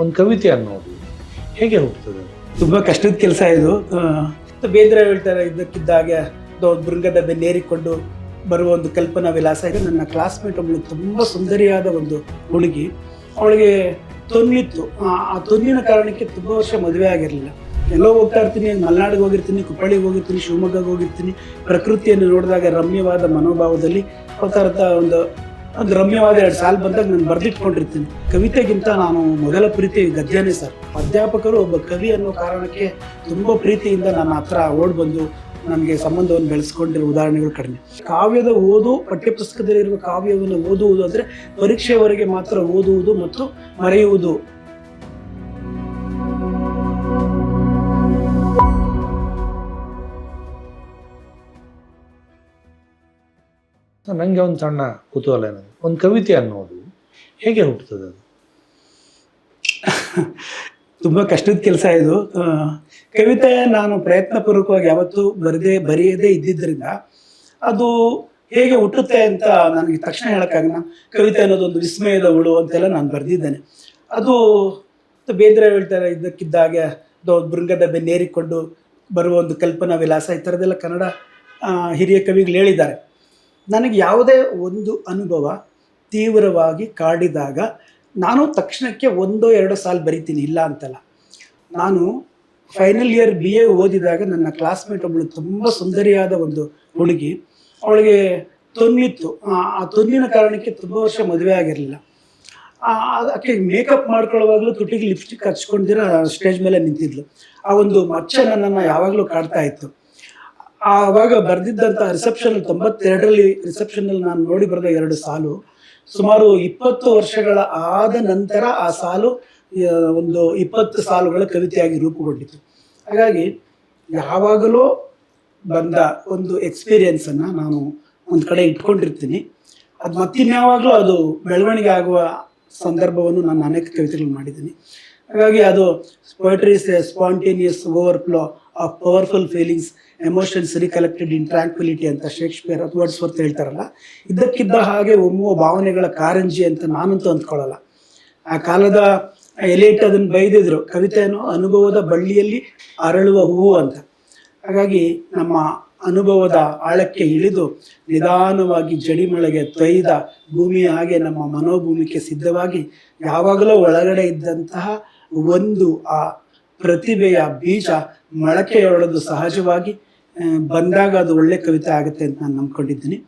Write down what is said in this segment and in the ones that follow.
ಒಂದು ಕವಿತೆ ಅನ್ನೋದು ಹೇಗೆ ಹೋಗ್ತದೆ? ತುಂಬಾ ಕಷ್ಟದ ಕೆಲಸ ಇದು. ಬೇಂದ್ರ ಬೇಂದ್ರೆ ಹೇಳ್ತಾರೆ ಇದಕ್ಕಿದ್ದ ಹಾಗೆ ಭೃಂಗದ ಬೆನ್ನೇರಿಕೊಂಡು ಬರುವ ಒಂದು ಕಲ್ಪನಾ ವಿಲಾಸ ಇದೆ. ನನ್ನ ಕ್ಲಾಸ್ಮೇಟ್ ಒಬ್ಬಳು ತುಂಬಾ ಸುಂದರಿಯಾದ ಒಂದು ಹುಡುಗಿ. ಅವಳಿಗೆ ತೊನ್ನಿತ್ತು. ಆ ಆ ತೊನ್ನಿನ ಕಾರಣಕ್ಕೆ ತುಂಬಾ ವರ್ಷ ಮದುವೆ ಆಗಿರಲಿಲ್ಲ. ಎಲ್ಲೋ ಹೋಗ್ತಾ ಇರ್ತೀನಿ ಮಲೆನಾಡಿಗೆ ಹೋಗಿರ್ತೀನಿ ಕುಪ್ಪಳಿಗೆ ಹೋಗಿರ್ತೀನಿ ಶಿವಮೊಗ್ಗಗೆ ಹೋಗಿರ್ತೀನಿ. ಪ್ರಕೃತಿಯನ್ನು ನೋಡಿದಾಗ ರಮ್ಯವಾದ ಮನೋಭಾವದಲ್ಲಿ ಹೋಗ್ತಾ ಇರ್ತಾ ಒಂದು ಒಂದು ರಮ್ಯವಾದ ಎರಡು ಸಾಲು ಬಂದಾಗ ನಾನು ಬರೆದಿಟ್ಕೊಂಡಿರ್ತೀನಿ. ಕವಿತೆಗಿಂತ ನಾನು ಮೊದಲ ಪ್ರೀತಿ ಗದ್ಯನೇ ಸರ್. ಅಧ್ಯಾಪಕರು ಒಬ್ಬ ಕವಿ ಅನ್ನೋ ಕಾರಣಕ್ಕೆ ತುಂಬ ಪ್ರೀತಿಯಿಂದ ನನ್ನ ಹತ್ರ ಓಡ್ ಬಂದು ನನಗೆ ಸಂಬಂಧವನ್ನು ಬೆಳೆಸ್ಕೊಂಡಿರೋ ಉದಾಹರಣೆಗಳು ಕಡಿಮೆ. ಕಾವ್ಯದ ಓದು, ಪಠ್ಯಪುಸ್ತಕದಲ್ಲಿರುವ ಕಾವ್ಯವನ್ನು ಓದುವುದು ಅಂದರೆ ಪರೀಕ್ಷೆಯವರೆಗೆ ಮಾತ್ರ ಓದುವುದು ಮತ್ತು ಮರೆಯುವುದು. ನನಗೆ ಒಂದು ಸಣ್ಣ ಕುತೂಹಲ ಏನಾಗ ಒಂದು ಕವಿತೆ ಅನ್ನೋದು ಹೇಗೆ ಹುಟ್ಟುತ್ತದೆ ಅದು? ತುಂಬ ಕಷ್ಟದ ಕೆಲಸ ಇದು. ಕವಿತೆ ನಾನು ಪ್ರಯತ್ನಪೂರ್ವಕವಾಗಿ ಯಾವತ್ತೂ ಬರದೇ, ಬರೆಯದೇ ಇದ್ದಿದ್ದರಿಂದ ಅದು ಹೇಗೆ ಹುಟ್ಟುತ್ತೆ ಅಂತ ನನಗೆ ತಕ್ಷಣ ಹೇಳೋಕ್ಕಾಗಲ್ಲ. ಕವಿತೆ ಅನ್ನೋದು ಒಂದು ವಿಸ್ಮಯದ ಹುಳು ಅಂತೆಲ್ಲ ನಾನು ಬರೆದಿದ್ದೇನೆ. ಅದು ಬೇಂದ್ರೆ ಹೇಳ್ತಾರೆ, ಇದ್ದಕ್ಕಿದ್ದಾಗೆ ಬೃಂಗದ ಬೆನ್ನೇರಿಕೊಂಡು ಬರುವ ಒಂದು ಕಲ್ಪನಾ ವಿಲಾಸ ಈ ಥರದ್ದೆಲ್ಲ ಕನ್ನಡ ಹಿರಿಯ ಕವಿಗಳು ಹೇಳಿದ್ದಾರೆ. ನನಗೆ ಯಾವುದೇ ಒಂದು ಅನುಭವ ತೀವ್ರವಾಗಿ ಕಾಡಿದಾಗ ನಾನು ತಕ್ಷಣಕ್ಕೆ ಒಂದೋ ಎರಡೋ ಸಾಲು ಬರಿತೀನಿ, ಇಲ್ಲ ಅಂತಲ್ಲ. ನಾನು ಫೈನಲ್ ಇಯರ್ ಬಿ ಎ ಓದಿದಾಗ ನನ್ನ ಕ್ಲಾಸ್ಮೇಟ್ ಒಬ್ಬಳು ತುಂಬ ಸುಂದರಿಯಾದ ಒಂದು ಹುಡುಗಿ. ಅವಳಿಗೆ ತೊನ್ನಿತ್ತು. ಆ ತೊನ್ನಿನ ಕಾರಣಕ್ಕೆ ತುಂಬ ವರ್ಷ ಮದುವೆ ಆಗಿರಲಿಲ್ಲ. ಆಕೆ ಮೇಕಪ್ ಮಾಡ್ಕೊಳ್ಳೋವಾಗಲೂ ತುಟಿಗೆ ಲಿಪ್ಸ್ಟಿಕ್ ಹಚ್ಕೊಂಡಿರೋ ಸ್ಟೇಜ್ ಮೇಲೆ ನಿಂತಿದ್ಲು. ಆ ಒಂದು ಮಚ್ಚ ನನ್ನನ್ನು ಯಾವಾಗಲೂ ಕಾಡ್ತಾ ಇತ್ತು. ಆವಾಗ ಬರೆದಿದ್ದಂಥ ರಿಸೆಪ್ಷನ್ ತೊಂಬತ್ತೆರಡರಲ್ಲಿ ರಿಸೆಪ್ಷನಲ್ಲಿ ನಾನು ನೋಡಿ ಬರೆದ ಎರಡು ಸಾಲು, ಸುಮಾರು ಇಪ್ಪತ್ತು ವರ್ಷಗಳ ಆದ ನಂತರ ಆ ಸಾಲು ಒಂದು ಇಪ್ಪತ್ತು ಸಾಲುಗಳ ಕವಿತೆಯಾಗಿ ರೂಪುಗೊಂಡಿತು. ಹಾಗಾಗಿ ಯಾವಾಗಲೂ ಬಂದ ಒಂದು ಎಕ್ಸ್ಪೀರಿಯನ್ಸನ್ನು ನಾನು ಒಂದು ಕಡೆ ಇಟ್ಕೊಂಡಿರ್ತೀನಿ. ಅದು ಮತ್ತಿನ್ಯಾವಾಗಲೂ ಅದು ಬೆಳವಣಿಗೆ ಆಗುವ ಸಂದರ್ಭವನ್ನು ನಾನು ಅನೇಕ ಕವಿತೆಗಳು ಮಾಡಿದ್ದೀನಿ. ಹಾಗಾಗಿ ಅದು poetry spontaneous overflow of powerful feelings emotions recollected in tranquillity ಅಂತ ಶೇಕ್ಸ್ಪಿಯರ್ ಅಥವಾ ವರ್ಡ್ಸ್ವರ್ತ್ ಹೇಳ್ತಾರಲ್ಲ. ಇದ್ದಕ್ಕಿದ್ದ ಹಾಗೆ ಒಮ್ಮುವ ಭಾವನೆಗಳ ಕಾರಂಜಿ ಅಂತ ನಾನಂತೂ ಅಂದ್ಕೊಳ್ಳಲ್ಲ. ಆ ಕಾಲದ ಎಲಿಟ್ ಅದನ್ನು ಬೈದಿದ್ರು ಕವಿತೆಯನ್ನು ಅನುಭವದ ಬಳ್ಳಿಯಲ್ಲಿ ಅರಳುವ ಹೂವು ಅಂತ. ಹಾಗಾಗಿ ನಮ್ಮ ಅನುಭವದ ಆಳಕ್ಕೆ ಇಳಿದು ನಿಧಾನವಾಗಿ ಜಡಿಮಳೆಗೆ ತೊಯ್ದ ಭೂಮಿಯ ಹಾಗೆ ನಮ್ಮ ಮನೋಭೂಮಿಗೆ ಸಿದ್ಧವಾಗಿ ಯಾವಾಗಲೂ ಒಳಗಡೆ ಇದ್ದಂತಹ ಒಂದು ಆ ಪ್ರತಿಭೆಯ ಬೀಜ ಮೊಳಕೆಯೊಡೆದು ಸಹಜವಾಗಿ ಬಂದಾಗ ಅದು ಒಳ್ಳೆ ಕವಿತೆ ಆಗುತ್ತೆ ಅಂತ ನಾನು ನಂಬ್ಕೊಂಡಿದ್ದೀನಿ.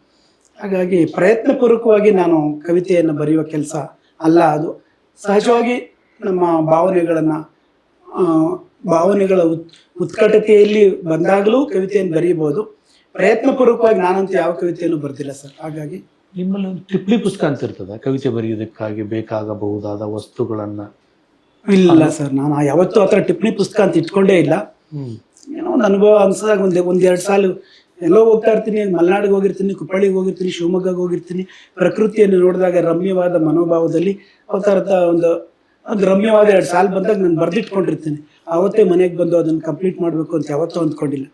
ಹಾಗಾಗಿ ಪ್ರಯತ್ನಪೂರ್ವಕವಾಗಿ ನಾನು ಕವಿತೆಯನ್ನು ಬರೆಯುವ ಕೆಲಸ ಅಲ್ಲ ಅದು. ಸಹಜವಾಗಿ ನಮ್ಮ ಭಾವನೆಗಳನ್ನು ಭಾವನೆಗಳ ಉತ್ ಉತ್ಕಟತೆಯಲ್ಲಿ ಬಂದಾಗಲೂ ಕವಿತೆಯನ್ನು ಬರೀಬೋದು ಪ್ರಯತ್ನಪೂರ್ವಕವಾಗಿ ನಾನಂತೂ ಯಾವ ಕವಿತೆಯನ್ನು ಬರ್ತಿಲ್ಲ ಸರ್. ಹಾಗಾಗಿ ನಿಮ್ಮಲ್ಲಿ ಒಂದು ಟಿಪ್ಪಣಿ ಪುಸ್ತಕ ಅಂತ ಇರ್ತದೆ? ಕವಿತೆ ಬರೆಯೋದಕ್ಕಾಗಿ ಬೇಕಾಗಬಹುದಾದ ವಸ್ತುಗಳನ್ನು? ಇಲ್ಲ ಸರ್ ನಾನು ಯಾವತ್ತೂ ಆ ಥರ ಟಿಪ್ಪಣಿ ಪುಸ್ತಕ ಅಂತ ಇಟ್ಕೊಂಡೇ ಇಲ್ಲ. ಏನೋ ಒಂದು ಅನುಭವ ಅನ್ಸಿದಾಗ ಒಂದು ಒಂದೆರಡು ಸಾಲು ಎಲ್ಲೋ ಹೋಗ್ತಾ ಇರ್ತೀನಿ ಮಲೆನಾಡಿಗೆ ಹೋಗಿರ್ತೀನಿ ಕುಪ್ಪಳಿಗೆ ಹೋಗಿರ್ತೀನಿ ಶಿವಮೊಗ್ಗಗೆ ಹೋಗಿರ್ತೀನಿ. ಪ್ರಕೃತಿಯನ್ನು ನೋಡಿದಾಗ ರಮ್ಯವಾದ ಮನೋಭಾವದಲ್ಲಿ ಅವತಾರದ ಒಂದು ಒಂದು ರಮ್ಯವಾದ ಎರಡು ಸಾಲು ಬಂದಾಗ ನಾನು ಬರೆದಿಟ್ಕೊಂಡಿರ್ತೀನಿ. ಆವತ್ತೇ ಮನೆಗೆ ಬಂದು ಅದನ್ನು ಕಂಪ್ಲೀಟ್ ಮಾಡಬೇಕು ಅಂತ ಯಾವತ್ತೂ ಅಂದ್ಕೊಂಡಿಲ್ಲ.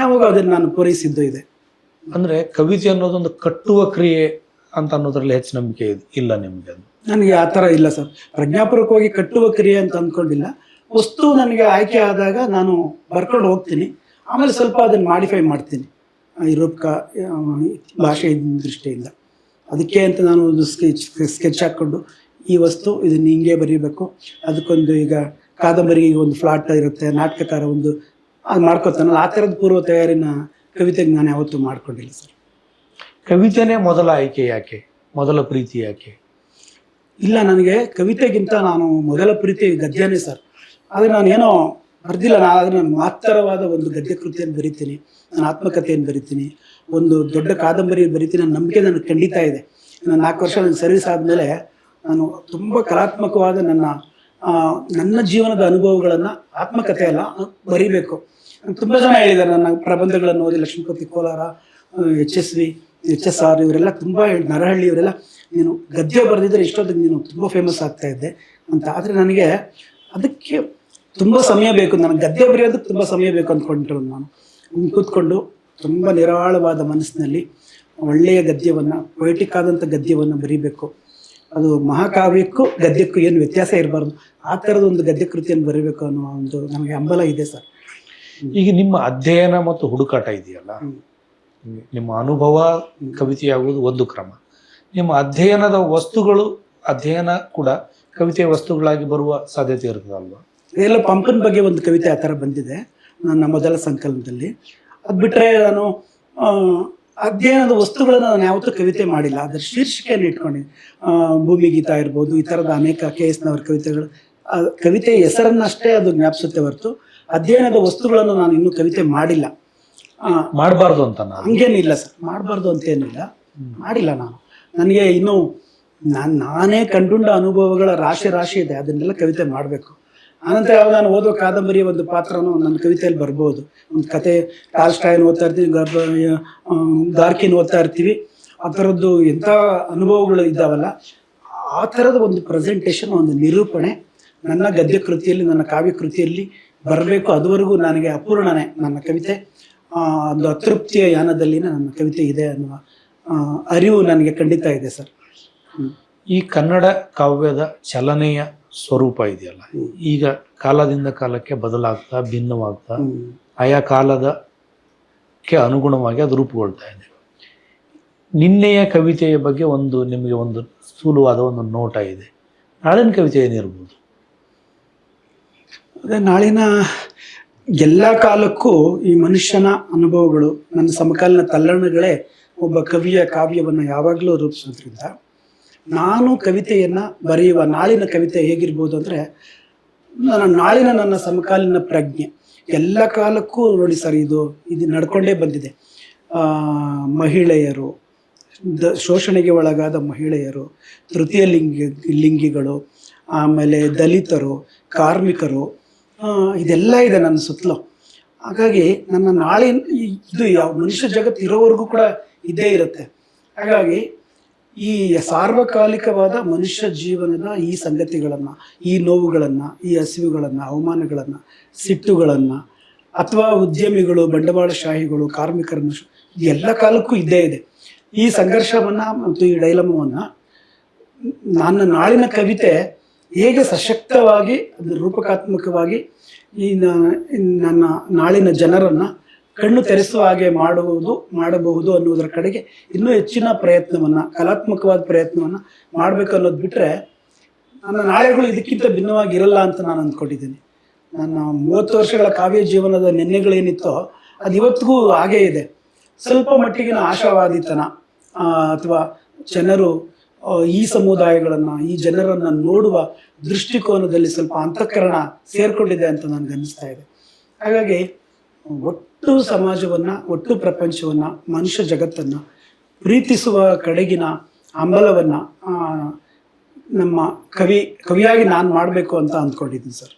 ಯಾವಾಗ ಅದನ್ನು ನಾನು ಪೂರೈಸಿದ್ದು ಇದೆ? ಅಂದ್ರೆ ಕವಿತೆ ಅನ್ನೋದೊಂದು ಕಟ್ಟುವ ಕ್ರಿಯೆ ಅಂತ ಅನ್ನೋದ್ರಲ್ಲಿ ಹೆಚ್ಚು ನಂಬಿಕೆ ಇದೆ- ಇಲ್ಲ ನಿಮಗೆ ಅದು? ನನಗೆ ಆ ಥರ ಇಲ್ಲ ಸರ್. ಪ್ರಜ್ಞಾಪೂರ್ವಕವಾಗಿ ಕಟ್ಟುವ ಕ್ರಿಯೆ ಅಂತ ಅಂದ್ಕೊಂಡಿಲ್ಲ. ವಸ್ತು ನನಗೆ ಆಯ್ಕೆ ಆದಾಗ ನಾನು ಬರ್ಕೊಂಡು ಹೋಗ್ತೀನಿ. ಆಮೇಲೆ ಸ್ವಲ್ಪ ಅದನ್ನು ಮಾಡಿಫೈ ಮಾಡ್ತೀನಿ. ಯುರೋಪ್ಕ ಭಾಷೆ ದೃಷ್ಟಿಯಿಂದ. ಅದಕ್ಕೆ ಅಂತ ನಾನು ಒಂದು ಸ್ಕೆಚ್ ಸ್ಕೆಚ್ ಹಾಕ್ಕೊಂಡು ಈ ವಸ್ತು ಇದನ್ನು ಹಿಂಗೆ ಬರೀಬೇಕು. ಅದಕ್ಕೊಂದು ಈಗ ಕಾದಂಬರಿಗೆ ಒಂದು ಫ್ಲಾಟ್ ಇರುತ್ತೆ ನಾಟಕಕಾರ ಒಂದು ಅದು ಮಾಡ್ಕೊತಾನಲ್ಲ ಆ ಥರದ ಪೂರ್ವ ತಯಾರಿನ ಕವಿತೆಗೆ ನಾನು ಯಾವತ್ತೂ ಮಾಡ್ಕೊಂಡಿಲ್ಲ ಸರ್. ಕವಿತೆನೇ ಮೊದಲ ಆಯ್ಕೆ ಯಾಕೆ? ಮೊದಲ ಪ್ರೀತಿ ಯಾಕೆ? ಇಲ್ಲ ನನಗೆ ಕವಿತೆಗಿಂತ ನಾನು ಮೊದಲ ಪ್ರೀತಿ ಗದ್ಯನೇ ಸರ್. ಆದರೆ ನಾನು ಏನೋ ಬರ್ದಿಲ್ಲ ನಾನು ಆದರೆ ನಾನು ಮಾತ್ತರವಾದ ಒಂದು ಗದ್ಯ ಕೃತಿಯನ್ನು ಬರಿತೀನಿ, ನಾನು ಆತ್ಮಕಥೆಯನ್ನು ಬರಿತೀನಿ, ಒಂದು ದೊಡ್ಡ ಕಾದಂಬರಿಯನ್ನು ಬರಿತೀನಿ, ನನ್ನ ನಂಬಿಕೆ ನನಗೆ ಖಂಡಿತ ಇದೆ. ನಾನು ನಾಲ್ಕು ವರ್ಷ ನನ್ನ ಸರ್ವಿಸ್ ಆದಮೇಲೆ ನಾನು ತುಂಬ ಕಲಾತ್ಮಕವಾದ ನನ್ನ ನನ್ನ ಜೀವನದ ಅನುಭವಗಳನ್ನು ಆತ್ಮಕಥೆ ಅಲ್ಲ, ಬರಿಬೇಕು. ತುಂಬ ಜನ ಹೇಳಿದ್ದಾರೆ, ನನ್ನ ಪ್ರಬಂಧಗಳನ್ನು ಓದಿ Lakshmipathi Kolar H S V, H S R, ಇವರೆಲ್ಲ ತುಂಬ ನರಹಳ್ಳಿ ಇವರೆಲ್ಲ ನೀನು ಗದ್ಯ ಬರೆದಿದ್ರೆ ಇಷ್ಟೊತ್ತಿಗೆ ನೀನು ತುಂಬ ಫೇಮಸ್ ಆಗ್ತಾ ಇದ್ದೆ ಅಂತ. ಆದರೆ ನನಗೆ ಅದಕ್ಕೆ ತುಂಬ ಸಮಯ ಬೇಕು. ನನಗೆ ಗದ್ಯ ಬರೆಯೋದಕ್ಕೆ ತುಂಬ ಸಮಯ ಬೇಕು ಅಂದ್ಕೊಂಡ್ರು ನಾನು. ಕೂತ್ಕೊಂಡು ತುಂಬ ನಿರಾಳವಾದ ಮನಸ್ಸಿನಲ್ಲಿ ಒಳ್ಳೆಯ ಗದ್ಯವನ್ನು ಪೊಯಿಟಿಕ್ ಆದಂತ ಗದ್ಯವನ್ನು ಬರೀಬೇಕು. ಅದು ಮಹಾಕಾವ್ಯಕ್ಕೂ ಗದ್ಯಕ್ಕೂ ಏನು ವ್ಯತ್ಯಾಸ ಇರಬಾರ್ದು. ಆ ಥರದ ಒಂದು ಗದ್ಯ ಕೃತಿಯನ್ನು ಬರೀಬೇಕು ಅನ್ನುವ ಒಂದು ನಮಗೆ ಹಂಬಲ ಇದೆ ಸರ್. ಈಗ ನಿಮ್ಮ ಅಧ್ಯಯನ ಮತ್ತು ಹುಡುಕಾಟ ಇದೆಯಲ್ಲ? ನಿಮ್ಮ ಅನುಭವ ಕವಿತೆಯಾಗುವುದು ಒಂದು ಕ್ರಮ. ನಿಮ್ಮ ಅಧ್ಯಯನದ ವಸ್ತುಗಳು ಅಧ್ಯಯನ ಕೂಡ ಕವಿತೆಯ ವಸ್ತುಗಳಾಗಿ ಬರುವ ಸಾಧ್ಯತೆ ಇರ್ತದಲ್ವಾ? ಇದೆಲ್ಲ ಪಂಪನ್ ಬಗ್ಗೆ ಒಂದು ಕವಿತೆ ಆ ಥರ ಬಂದಿದೆ ನನ್ನ ಮೊದಲ ಸಂಕಲನದಲ್ಲಿ. ಅದು ಬಿಟ್ಟರೆ ನಾನು ಅಧ್ಯಯನದ ವಸ್ತುಗಳನ್ನು ನಾನು ಯಾವತ್ತೂ ಕವಿತೆ ಮಾಡಿಲ್ಲ. ಅದರ ಶೀರ್ಷಿಕೆಯನ್ನು ಇಟ್ಕೊಂಡಿದ್ದೀನಿ ಭೂಮಿ ಗೀತ ಇರ್ಬೋದು ಈ ಥರದ ಅನೇಕ ಕೆ ಎಸ್ನವರ ಕವಿತೆಗಳು. ಕವಿತೆ ಕವಿತೆಯ ಹೆಸರನ್ನಷ್ಟೇ ಅದು ಜ್ಞಾಪಿಸುತ್ತೆ ಹೊರತು ಅಧ್ಯಯನದ ವಸ್ತುಗಳನ್ನು ನಾನು ಇನ್ನೂ ಕವಿತೆ ಮಾಡಿಲ್ಲ. ಮಾಡಬಾರ್ದು ಅಂತ ಹಂಗೇನಿಲ್ಲ ಸರ್. ಮಾಡಬಾರ್ದು ಅಂತ ಏನಿಲ್ಲ. ಮಾಡಿಲ್ಲ ನಾನು. ನನಗೆ ಇನ್ನೂ ನಾನು ನಾನೇ ಕಂಡುಂಡ ಅನುಭವಗಳ ರಾಶಿ ರಾಶಿ ಇದೆ. ಅದನ್ನೆಲ್ಲ ಕವಿತೆ ಮಾಡಬೇಕು. ಆನಂತರ ಯಾವಾಗ ನಾನು ಓದೋ ಕಾದಂಬರಿಯ ಒಂದು ಪಾತ್ರನೂ ನನ್ನ ಕವಿತೆಯಲ್ಲಿ ಬರ್ಬೋದು. ಒಂದು ಕತೆ ಟಾಲ್ಸ್ಟಾಯ್ನ ಓದ್ತಾ ಇರ್ತೀವಿ ಗರ್ಭ ಗಾರ್ಕಿನ್ ಓದ್ತಾ ಇರ್ತೀವಿ. ಆ ಥರದ್ದು ಎಂಥ ಅನುಭವಗಳು ಇದ್ದಾವಲ್ಲ, ಆ ಥರದ ಒಂದು ಪ್ರೆಸೆಂಟೇಷನ್ ಒಂದು ನಿರೂಪಣೆ ನನ್ನ ಗದ್ಯ ಕೃತಿಯಲ್ಲಿ ನನ್ನ ಕಾವ್ಯ ಕೃತಿಯಲ್ಲಿ ಬರಬೇಕು. ಅದುವರೆಗೂ ನನಗೆ ಅಪೂರ್ಣನೆ ನನ್ನ ಕವಿತೆ. ಒಂದು ಅತೃಪ್ತಿಯ ಯಾನದಲ್ಲಿನ ನನ್ನ ಕವಿತೆ ಇದೆ ಅನ್ನುವ ಅರಿವು ನನಗೆ ಖಂಡಿತ ಇದೆ ಸರ್. ಈ ಕನ್ನಡ ಕಾವ್ಯದ ಚಲನೆಯ ಸ್ವರೂಪ ಇದೆಯಲ್ಲ. ಈಗ ಕಾಲದಿಂದ ಕಾಲಕ್ಕೆ ಬದಲಾಗ್ತಾ ಭಿನ್ನವಾಗ್ತಾ. ಆಯಾ ಕಾಲದಕ್ಕೆ ಅನುಗುಣವಾಗಿ ಅದು ರೂಪುಗೊಳ್ತಾ ಇದೆ. ನಿನ್ನೆಯ ಕವಿತೆಯ ಬಗ್ಗೆ ಒಂದು ನಿಮಗೆ ಒಂದು ಸ್ಥೂಲವಾದ ಒಂದು ನೋಟ ಇದೆ. ನಾಳಿನ ಕವಿತೆ ಏನಿರ್ಬೋದು? ಅದೇ ನಾಳಿನ ಎಲ್ಲ ಕಾಲಕ್ಕೂ ಈ ಮನುಷ್ಯನ ಅನುಭವಗಳು ನನ್ನ ಸಮಕಾಲೀನ ತಲ್ಲಣಗಳೇ ಒಬ್ಬ ಕವಿಯ ಕಾವ್ಯವನ್ನು ಯಾವಾಗಲೂ ರೂಪಿಸೋದ್ರಿಂದ ನಾನು ಕವಿತೆಯನ್ನು ಬರೆಯುವ ನಾಳಿನ ಕವಿತೆ ಹೇಗಿರ್ಬೋದು ಅಂದರೆ, ನನ್ನ ನಾಳಿನ ನನ್ನ ಸಮಕಾಲೀನ ಪ್ರಜ್ಞೆ. ಎಲ್ಲ ಕಾಲಕ್ಕೂ ನೋಡಿ ಸರ್ ಇದು ಇದು ನಡ್ಕೊಂಡೇ ಬಂದಿದೆ. ಮಹಿಳೆಯರು, ದ ಶೋಷಣೆಗೆ ಒಳಗಾದ ಮಹಿಳೆಯರು ತೃತೀಯ ಲಿಂಗಿ ಲಿಂಗಿಗಳು, ಆಮೇಲೆ ದಲಿತರು, ಕಾರ್ಮಿಕರು ಇದೆಲ್ಲ ಇದೆ ನನ್ನ ಸುತ್ತಲೂ. ಹಾಗಾಗಿ ನನ್ನ ನಾಳೆ ಇದು ಯಾವ ಮನುಷ್ಯ ಜಗತ್ತು ಇರೋವರೆಗೂ ಕೂಡ ಇದ್ದೇ ಇರುತ್ತೆ. ಹಾಗಾಗಿ ಈ ಸಾರ್ವಕಾಲಿಕವಾದ ಮನುಷ್ಯ ಜೀವನದ ಈ ಸಂಗತಿಗಳನ್ನು, ಈ ನೋವುಗಳನ್ನು, ಈ ಹಸಿವುಗಳನ್ನು, ಅವಮಾನಗಳನ್ನು, ಸಿಟ್ಟುಗಳನ್ನು, ಅಥವಾ ಉದ್ಯಮಿಗಳು, ಬಂಡವಾಳಶಾಹಿಗಳು, ಕಾರ್ಮಿಕರನ್ನು ಎಲ್ಲ ಕಾಲಕ್ಕೂ ಇದ್ದೇ ಇದೆ. ಈ ಸಂಘರ್ಷವನ್ನು ಮತ್ತು ಈ ಡೈಲಮವನ್ನು ನನ್ನ ನಾಳಿನ ಕವಿತೆ ಹೇಗೆ ಸಶಕ್ತವಾಗಿ, ರೂಪಕಾತ್ಮಕವಾಗಿ ಈ ನನ್ನ ನಾಳಿನ ಜನರನ್ನು ಕಣ್ಣು ತೆರೆಸುವ ಹಾಗೆ ಮಾಡುವುದು, ಮಾಡಬಹುದು ಅನ್ನುವುದರ ಕಡೆಗೆ ಇನ್ನೂ ಹೆಚ್ಚಿನ ಪ್ರಯತ್ನವನ್ನು, ಕಲಾತ್ಮಕವಾದ ಪ್ರಯತ್ನವನ್ನು ಮಾಡಬೇಕು ಅನ್ನೋದು ಬಿಟ್ಟರೆ ನನ್ನ ನಾಳೆಗಳು ಇದಕ್ಕಿಂತ ಭಿನ್ನವಾಗಿ ಇರಲ್ಲ ಅಂತ ನಾನು ಅಂದ್ಕೊಂಡಿದ್ದೀನಿ ನನ್ನ ಮೂವತ್ತು ವರ್ಷಗಳ ಕಾವ್ಯ ಜೀವನದ ನೆನ್ನೆಗಳೇನಿತ್ತೋ ಅದು ಇವತ್ತಿಗೂ ಹಾಗೇ ಇದೆ. ಸ್ವಲ್ಪ ಮಟ್ಟಿಗಿನ ಆಶಾವಾದಿತನ ಅಥವಾ ಜನರು ಈ ಸಮುದಾಯಗಳನ್ನು, ಈ ಜನರನ್ನು ನೋಡುವ ದೃಷ್ಟಿಕೋನದಲ್ಲಿ ಸ್ವಲ್ಪ ಅಂತಃಕರಣ ಸೇರ್ಕೊಂಡಿದೆ ಅಂತ ನಾನು ಅನ್ನಿಸ್ತಾ ಇದೆ. ಹಾಗಾಗಿ ಒಟ್ಟು ಸಮಾಜವನ್ನು ಒಟ್ಟು ಪ್ರಪಂಚವನ್ನು ಮನುಷ್ಯ ಜಗತ್ತನ್ನು ಪ್ರೀತಿಸುವ ಕಡೆಗಿನ ಹಂಬಲವನ್ನು ನಮ್ಮ ಕವಿ ಕವಿಯಾಗಿ ನಾನು ಮಾಡಬೇಕು ಅಂತ ಅಂದ್ಕೊಂಡಿದ್ದೀನಿ ಸರ್.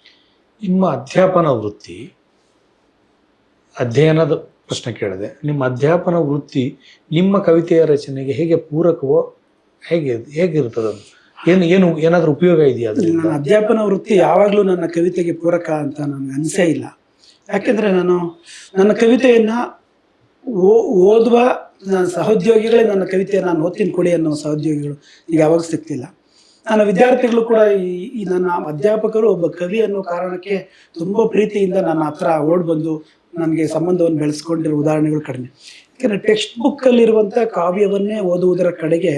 ನಿಮ್ಮ ಅಧ್ಯಾಪನ ವೃತ್ತಿ ಅಧ್ಯಯನದ ಪ್ರಶ್ನೆ ಕೇಳಿದೆ. ನಿಮ್ಮ ಅಧ್ಯಾಪನ ವೃತ್ತಿ ನಿಮ್ಮ ಕವಿತೆಯ ರಚನೆಗೆ ಹೇಗೆ ಪೂರಕವೋ ಹೇಗೆ ಹೇಗಿರ್ತದೆ ಅದು? ಏನು ಏನು ಏನಾದರೂ ಉಪಯೋಗ ಇದೆಯಾ ಅದರಿಂದ? ನನ್ನ ಅಧ್ಯಾಪನ ವೃತ್ತಿ ಯಾವಾಗಲೂ ನನ್ನ ಕವಿತೆಗೆ ಪೂರಕ ಅಂತ ನನಗೆ ಅನಿಸೇ ಇಲ್ಲ. ಯಾಕೆಂದರೆ ನಾನು ನನ್ನ ಕವಿತೆಯನ್ನು ಓದುವ ನನ್ನ ಸಹೋದ್ಯೋಗಿಗಳೇ ನನ್ನ ಕವಿತೆಯನ್ನು ನಾನು ಓದ್ತೀನಿ ಕೊಡಿ ಅನ್ನೋ ಸಹೋದ್ಯೋಗಿಗಳು ಈಗ ಯಾವಾಗ ಸಿಗ್ತಿಲ್ಲ. ನನ್ನ ವಿದ್ಯಾರ್ಥಿಗಳು ಕೂಡ ಈ ನನ್ನ ಅಧ್ಯಾಪಕರು ಒಬ್ಬ ಕವಿ ಅನ್ನೋ ಕಾರಣಕ್ಕೆ ತುಂಬ ಪ್ರೀತಿಯಿಂದ ನನ್ನ ಹತ್ರ ಓಡ್ ಬಂದು ನನಗೆ ಸಂಬಂಧವನ್ನು ಬೆಳೆಸ್ಕೊಂಡಿರೋ ಉದಾಹರಣೆಗಳು ಕಡಿಮೆ. ಯಾಕೆಂದರೆ ಟೆಕ್ಸ್ಟ್ ಬುಕ್ಕಲ್ಲಿರುವಂಥ ಕಾವ್ಯವನ್ನೇ ಓದುವುದರ ಕಡೆಗೆ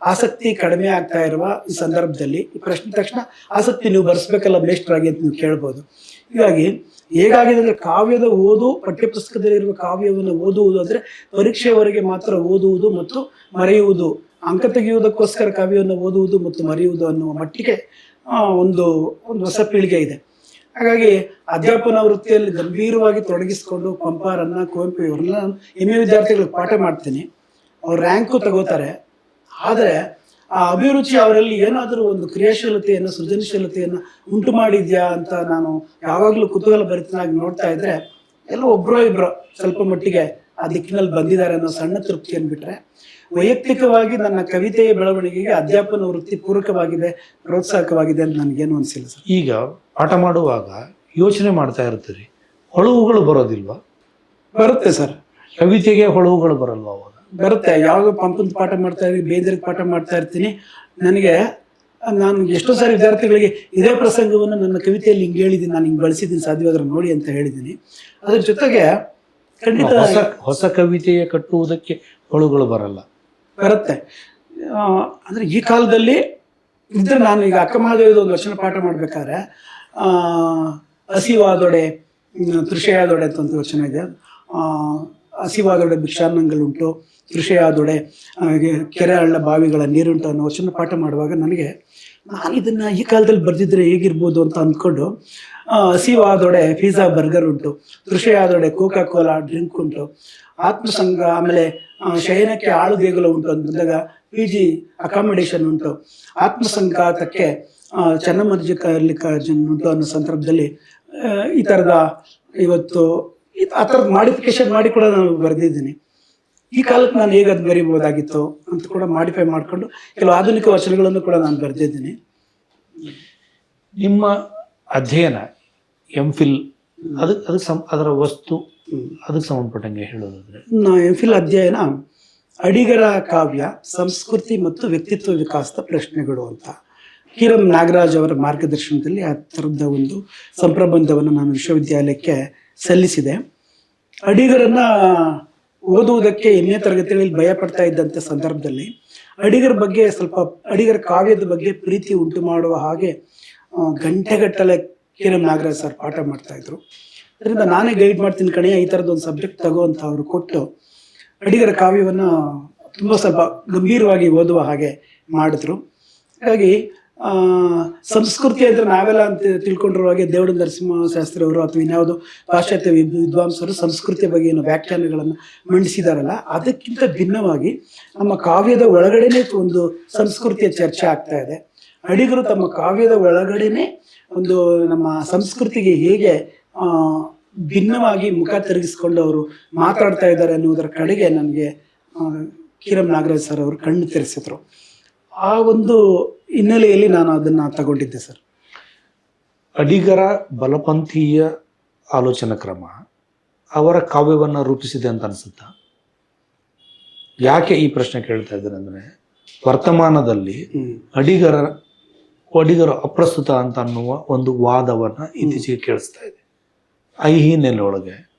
ಆಸಕ್ತಿ ಕಡಿಮೆ ಆಗ್ತಾ ಇರುವ ಈ ಸಂದರ್ಭದಲ್ಲಿ ಈ ಪ್ರಶ್ನೆ ತಕ್ಷಣ ಆಸಕ್ತಿ ನೀವು ಬರ್ಸ್ಬೇಕಲ್ಲ ಮೇಷ್ಟ್ರಾಗಿ ಅಂತ ನೀವು ಕೇಳ್ಬೋದು. ಹೀಗಾಗಿ ಹೇಗಾಗಿದೆ ಅಂದರೆ ಕಾವ್ಯದ ಓದು, ಪಠ್ಯಪುಸ್ತಕದಲ್ಲಿರುವ ಕಾವ್ಯವನ್ನು ಓದುವುದು ಅಂದರೆ ಪರೀಕ್ಷೆಯವರೆಗೆ ಮಾತ್ರ ಓದುವುದು ಮತ್ತು ಮರೆಯುವುದು. ಅಂಕ ತೆಗೆಯುವುದಕ್ಕೋಸ್ಕರ ಕಾವ್ಯವನ್ನು ಓದುವುದು ಮತ್ತು ಮರೆಯುವುದು ಅನ್ನುವ ಮಟ್ಟಿಗೆ ಒಂದು ಒಂದು ಹೊಸ ಪೀಳಿಗೆ ಇದೆ. ಹಾಗಾಗಿ ಅಧ್ಯಾಪನ ವೃತ್ತಿಯಲ್ಲಿ ಗಂಭೀರವಾಗಿ ತೊಡಗಿಸಿಕೊಂಡು ಪಂಪಾರನ್ನ ಕುವೆಂಪು ಇವ್ರನ್ನ ಎಂ ಎ ವಿದ್ಯಾರ್ಥಿಗಳಿಗೆ ಪಾಠ ಮಾಡ್ತೀನಿ. ಅವ್ರು ರ್ಯಾಂಕು ತಗೋತಾರೆ. ಆದರೆ ಆ ಅಭಿರುಚಿ ಅವರಲ್ಲಿ ಏನಾದರೂ ಒಂದು ಕ್ರಿಯಾಶೀಲತೆಯನ್ನು ಸೃಜನಶೀಲತೆಯನ್ನು ಉಂಟು ಮಾಡಿದ್ಯಾ ಅಂತ ನಾನು ಯಾವಾಗಲೂ ಕುತೂಹಲ ಭರಿತನಾಗಿ ನೋಡ್ತಾ ಇದ್ರೆ ಎಲ್ಲ ಒಬ್ಬರೋ ಇಬ್ಬರೋ ಸ್ವಲ್ಪ ಮಟ್ಟಿಗೆ ಆ ದಿಕ್ಕಿನಲ್ಲಿ ಬಂದಿದ್ದಾರೆ ಅನ್ನೋ ಸಣ್ಣ ತೃಪ್ತಿಯನ್ನು ಅನ್ಬಿಟ್ರೆ ವೈಯಕ್ತಿಕವಾಗಿ ನನ್ನ ಕವಿತೆಯ ಬೆಳವಣಿಗೆಗೆ ಅಧ್ಯಾಪನ ವೃತ್ತಿ ಪೂರಕವಾಗಿದೆ ಪ್ರೋತ್ಸಾಹಕವಾಗಿದೆ ಅಂತ ನನಗೇನು ಅನಿಸಿಲ್ಲ ಸರ್. ಈಗ ಪಾಠ ಮಾಡುವಾಗ ಯೋಚನೆ ಮಾಡ್ತಾ ಇರ್ತೀರಿ ಹೊಳವುಗಳು ಬರೋದಿಲ್ವಾ? ಬರುತ್ತೆ ಸರ್. ಕವಿತೆಗೆ ಹೊಳವುಗಳು ಬರಲ್ವಾ ಅವಾಗ? ಬರುತ್ತೆ. ಯಾವಾಗ ಪಂಪದ ಪಾಠ ಮಾಡ್ತಾ ಇರ್ತೀನಿ ಬೇಂದ್ರಿಗೆ ಪಾಠ ಮಾಡ್ತಾ ಇರ್ತೀನಿ. ನನಗೆ ನಾನು ಎಷ್ಟೋ ಸಾರಿ ವಿದ್ಯಾರ್ಥಿಗಳಿಗೆ ಇದೇ ಪ್ರಸಂಗವನ್ನು ನನ್ನ ಕವಿತೆಯಲ್ಲಿ ಹಿಂಗೆ ಹೇಳಿದ್ದೀನಿ ನಾನು ಹಿಂಗೆ ಬಳಸಿದ್ದೀನಿ ಸಾಧ್ಯವಾದ್ರೆ ನೋಡಿ ಅಂತ ಹೇಳಿದ್ದೀನಿ. ಅದ್ರ ಜೊತೆಗೆ ಖಂಡಿತ ಹೊಸ ಹೊಸ ಕವಿತೆಯ ಕಟ್ಟುವುದಕ್ಕೆ ಹೊಳುಗಳು ಬರಲ್ಲ. ಬರುತ್ತೆ. ಅಂದರೆ ಈ ಕಾಲದಲ್ಲಿ ಇದ್ರೆ ನಾನು ಈಗ ಅಕ್ಕಮಹಾದೇವಿದ ಒಂದು ವಚನ ಪಾಠ ಮಾಡ್ಬೇಕಾದ್ರೆ ಹಸಿವಾದೊಡೆ ತೃಷೆಯಾದೊಡೆ ಅಂತ ಒಂದು ವಚನ ಇದೆ. ಹಸಿವಾದೊಡೆ ಭಿಕ್ಷಾನ್ನಂಗಳುಂಟು ಕೃಷಿಯಾದೊಡೆ ಕೆರೆ ಹಳ್ಳ ಬಾವಿಗಳ ನೀರುಂಟು ಅನ್ನೋ ವಚನ ಪಾಠ ಮಾಡುವಾಗ ನನಗೆ ನಾನು ಇದನ್ನ ಈ ಕಾಲದಲ್ಲಿ ಬರ್ದಿದ್ರೆ ಹೇಗಿರ್ಬೋದು ಅಂತ ಅಂದ್ಕೊಂಡು ಹಸಿವಾದೊಡೆ ಪಿಜ್ಜಾ ಬರ್ಗರ್ ಉಂಟು, ಕೃಷಿಯಾದೊಡೆ ಕೋಕಾ ಕೋಲಾ ಡ್ರಿಂಕ್ ಉಂಟು ಆತ್ಮಸಂಘ ಆಮೇಲೆ ಶಯನಕ್ಕೆ ಆಳು ದೇಗುಲ ಉಂಟು ಅಂತ ಬಂದಾಗ ಪಿ ಜಿ ಅಕಾಮಿಡೇಷನ್ ಉಂಟು ಆತ್ಮಸಂಘಾತಕ್ಕೆ ಚನ್ನಮರ್ಜಿ ಚನ್ನಮಲ್ಲಿಕಾರ್ಜುನ್ ಉಂಟು ಅನ್ನೋ ಸಂದರ್ಭದಲ್ಲಿ ಈ ಥರದ ಇವತ್ತು ಆ ಥರದ ಮಾಡಿಫಿಕೇಶನ್ ಮಾಡಿ ಕೂಡ ನಾನು ಬರೆದಿದ್ದೀನಿ. ಈ ಕಾಲಕ್ಕೆ ನಾನು ಹೇಗೆ ಅದು ಬರಿಬೋದಾಗಿತ್ತು ಅಂತ ಕೂಡ ಮಾಡಿಫೈ ಮಾಡಿಕೊಂಡು ಕೆಲವು ಆಧುನಿಕ ವಚನಗಳನ್ನು ಕೂಡ ನಾನು ಬರೆದಿದ್ದೀನಿ. ನಿಮ್ಮ ಅಧ್ಯಯನ ಎಂ ಫಿಲ್ ಅದು ಅದು ಸಂ ಅದರ ವಸ್ತು ಅದಕ್ಕೆ ಸಂಬಂಧಪಟ್ಟಂಗೆ ಹೇಳೋದಾದ್ರೆ? ಎಂ ಫಿಲ್ ಅಧ್ಯಯನ ಅಡಿಗರ ಕಾವ್ಯ ಸಂಸ್ಕೃತಿ ಮತ್ತು ವ್ಯಕ್ತಿತ್ವ ವಿಕಾಸದ ಪ್ರಶ್ನೆಗಳು ಅಂತ. ಕಿರಂ ನಾಗರಾಜ್ ಅವರ ಮಾರ್ಗದರ್ಶನದಲ್ಲಿ ಆ ಥರದ ಒಂದು ಸಂಪ್ರಬಂಧವನ್ನು ನಾನು ವಿಶ್ವವಿದ್ಯಾಲಯಕ್ಕೆ ಸಲ್ಲಿಸಿದೆ. ಅಡಿಗರನ್ನ ಓದುವುದಕ್ಕೆ ಎಂಟನೇ ತರಗತಿಗಳಲ್ಲಿ ಭಯ ಪಡ್ತಾ ಇದ್ದಂಥ ಸಂದರ್ಭದಲ್ಲಿ ಅಡಿಗರ ಬಗ್ಗೆ ಸ್ವಲ್ಪ ಅಡಿಗರ ಕಾವ್ಯದ ಬಗ್ಗೆ ಪ್ರೀತಿ ಉಂಟು ಮಾಡುವ ಹಾಗೆ ಗಂಟೆಗಟ್ಟಲೆ ಕಿರಣ್ ನಾಗರಾಜ್ ಸರ್ ಪಾಠ ಮಾಡ್ತಾ ಇದ್ರು. ಅದರಿಂದ ನಾನೇ ಗೈಡ್ ಮಾಡ್ತೀನಿ ಕಣೆ, ಈ ಒಂದು ಸಬ್ಜೆಕ್ಟ್ ತಗೋ ಅಂತ ಅವರು ಕೊಟ್ಟು ಅಡಿಗರ ಕಾವ್ಯವನ್ನು ತುಂಬ ಸ್ವಲ್ಪ ಗಂಭೀರವಾಗಿ ಓದುವ ಹಾಗೆ ಮಾಡಿದ್ರು. ಹಾಗಾಗಿ ಸಂಸ್ಕೃತಿ ಅಂದರೆ ನಾವೆಲ್ಲ ಅಂತ ತಿಳ್ಕೊಂಡಿರೋ ಹಾಗೆ ದೇವಡ ನರಸಿಂಹ ಶಾಸ್ತ್ರಿ ಅವರು ಅಥವಾ ಇನ್ಯಾವುದೋ ಪಾಶ್ಚಾತ್ಯ ವಿದ್- ವಿದ್ವಾಂಸರು ಸಂಸ್ಕೃತಿಯ ಬಗ್ಗೆ ಏನು ವ್ಯಾಖ್ಯಾನಗಳನ್ನು ಮಂಡಿಸಿದಾರಲ್ಲ, ಅದಕ್ಕಿಂತ ಭಿನ್ನವಾಗಿ ನಮ್ಮ ಕಾವ್ಯದ ಒಳಗಡೆನೆ ಒಂದು ಸಂಸ್ಕೃತಿಯ ಚರ್ಚೆ ಆಗ್ತಾ ಇದೆ. ಅಡಿಗರು ತಮ್ಮ ಕಾವ್ಯದ ಒಳಗಡೆನೆ ಒಂದು ನಮ್ಮ ಸಂಸ್ಕೃತಿಗೆ ಹೇಗೆ ಭಿನ್ನವಾಗಿ ಮುಖ ತಿರುಗಿಸ್ಕೊಂಡು ಅವರು ಮಾತಾಡ್ತಾ ಇದ್ದಾರೆ ಅನ್ನುವುದರ ಕಡೆಗೆ ನನಗೆ ಕಿರಂ ನಾಗರಾಜ್ ಸರ್ ಅವರು ಕಣ್ಣು ತೆರೆಸಿದ್ರು. ಆ ಒಂದು ಹಿನ್ನೆಲೆಯಲ್ಲಿ ನಾನು ಅದನ್ನ ತಗೊಂಡಿದ್ದೆ ಸರ್. ಅಡಿಗರ ಬಲಪಂಥೀಯ ಆಲೋಚನಾ ಕ್ರಮ ಅವರ ಕಾವ್ಯವನ್ನು ರೂಪಿಸಿದೆ ಅಂತ ಅನ್ಸುತ್ತಾ? ಯಾಕೆ ಈ ಪ್ರಶ್ನೆ ಕೇಳ್ತಾ ಇದ್ದಾರೆ ಅಂದ್ರೆ ವರ್ತಮಾನದಲ್ಲಿ ಅಡಿಗರ ಅಡಿಗರ ಅಪ್ರಸ್ತುತ ಅಂತ ಅನ್ನುವ ಒಂದು ವಾದವನ್ನು ಇತ್ತೀಚೆಗೆ ಕೇಳಿಸ್ತಾ ಇದೆ. ಆ ಹಿನ್ನೆಲೆ ಹಿನ್ನೆಲೆಯೊಳಗೆ.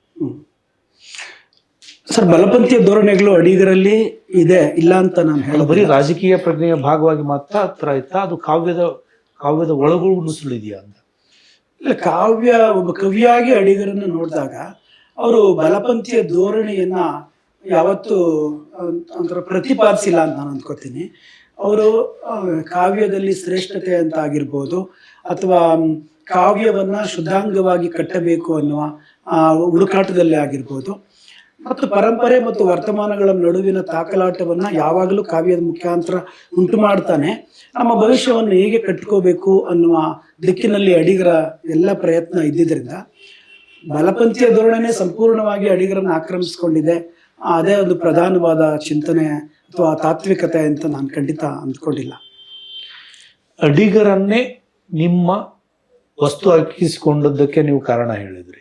ಸರ್ ಬಲಪಂಥೀಯ ಧೋರಣೆಗಳು ಅಡಿಗರಲ್ಲಿ ಇದೆ ಇಲ್ಲ ಅಂತ ನಾನು ಹೇಳಿ ಬರೀ ರಾಜಕೀಯ ಪ್ರಜ್ಞೆಯ ಭಾಗವಾಗಿ ಮಾತ್ರ ಹತ್ರ ಇತ್ತ ಅದು ಕಾವ್ಯದ ಕಾವ್ಯದ ಒಳಗೂ ನುಸುಳಿದೆಯಾ ಅಂತ. ಇಲ್ಲ ಕಾವ್ಯ ಒಬ್ಬ ಕವಿಯಾಗಿ ಅಡಿಗರನ್ನ ನೋಡಿದಾಗ ಅವರು ಬಲಪಂಥೀಯ ಧೋರಣೆಯನ್ನ ಯಾವತ್ತೂ ಒಂಥರ ಪ್ರತಿಪಾದಿಸಿಲ್ಲ ಅಂತ ನಾನು ಅಂದ್ಕೋತೀನಿ. ಅವರು ಕಾವ್ಯದಲ್ಲಿ ಶ್ರೇಷ್ಠತೆ ಅಂತ ಆಗಿರ್ಬೋದು ಅಥವಾ ಕಾವ್ಯವನ್ನ ಶುದ್ಧಾಂಗವಾಗಿ ಕಟ್ಟಬೇಕು ಅನ್ನುವ ಆ, ಹುಡುಕಾಟದಲ್ಲೇ ಆಗಿರ್ಬೋದು. ಮತ್ತು ಪರಂಪರೆ ಮತ್ತು ವರ್ತಮಾನಗಳ ನಡುವಿನ ತಾಕಲಾಟವನ್ನು ಯಾವಾಗಲೂ ಕಾವ್ಯದ ಮುಖಾಂತರ ಉಂಟು ಮಾಡ್ತಾನೆ. ನಮ್ಮ ಭವಿಷ್ಯವನ್ನು ಹೇಗೆ ಕಟ್ಕೋಬೇಕು ಅನ್ನುವ ದಿಕ್ಕಿನಲ್ಲಿ ಅಡಿಗರ ಎಲ್ಲ ಪ್ರಯತ್ನ ಇದ್ದಿದ್ದರಿಂದ ಬಲಪಂಥೀಯ ಧೋರಣೆನೇ ಸಂಪೂರ್ಣವಾಗಿ ಅಡಿಗರನ್ನು ಆಕ್ರಮಿಸಿಕೊಂಡಿದೆ. ಅದೇ ಒಂದು ಪ್ರಧಾನವಾದ ಚಿಂತನೆ ಅಥವಾ ತಾತ್ವಿಕತೆ ಅಂತ ನಾನು ಖಂಡಿತ ಅಂದ್ಕೊಂಡಿಲ್ಲ. ಅಡಿಗರನ್ನೇ ನಿಮ್ಮ ವಸ್ತು ಹಾಕಿಸಿಕೊಂಡದ್ದಕ್ಕೆ ನೀವು ಕಾರಣ ಹೇಳಿದ್ರಿ.